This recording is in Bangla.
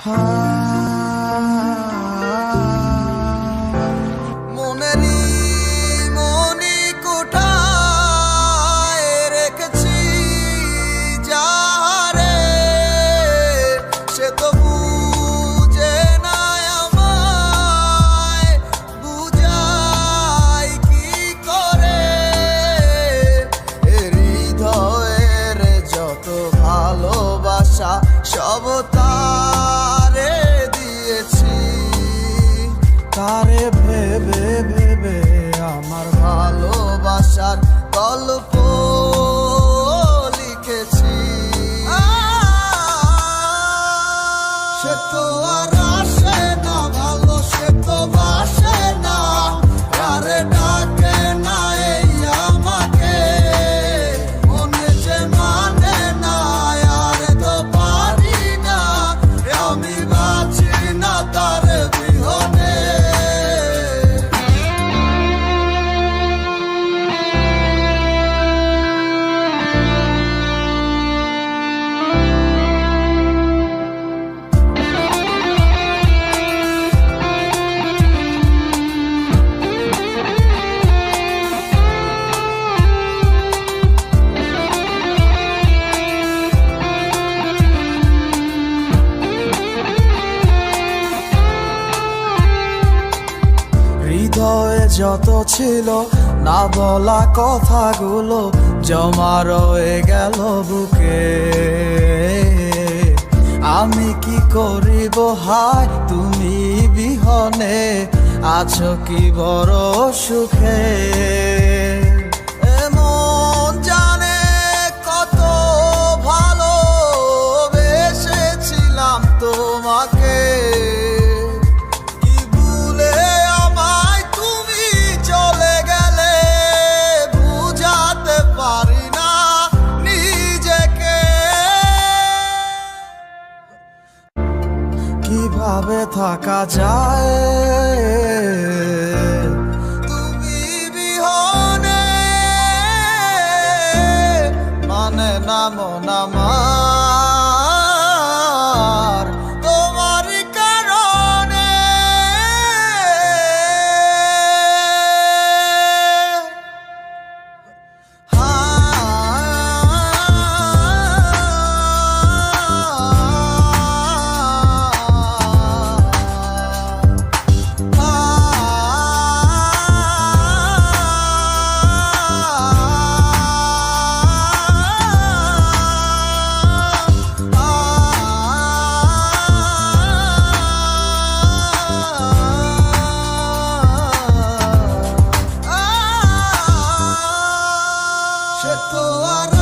heart. হৃদয়ে যত ছিল, না বলা কথাগুলো জমা রয়ে গেল বুকে। আমি কি করিব? হায়, তুমি বিহনে আছো কি বড় সুখে? কীভাবে থাকা যায়? মানে না মনা সে তো আর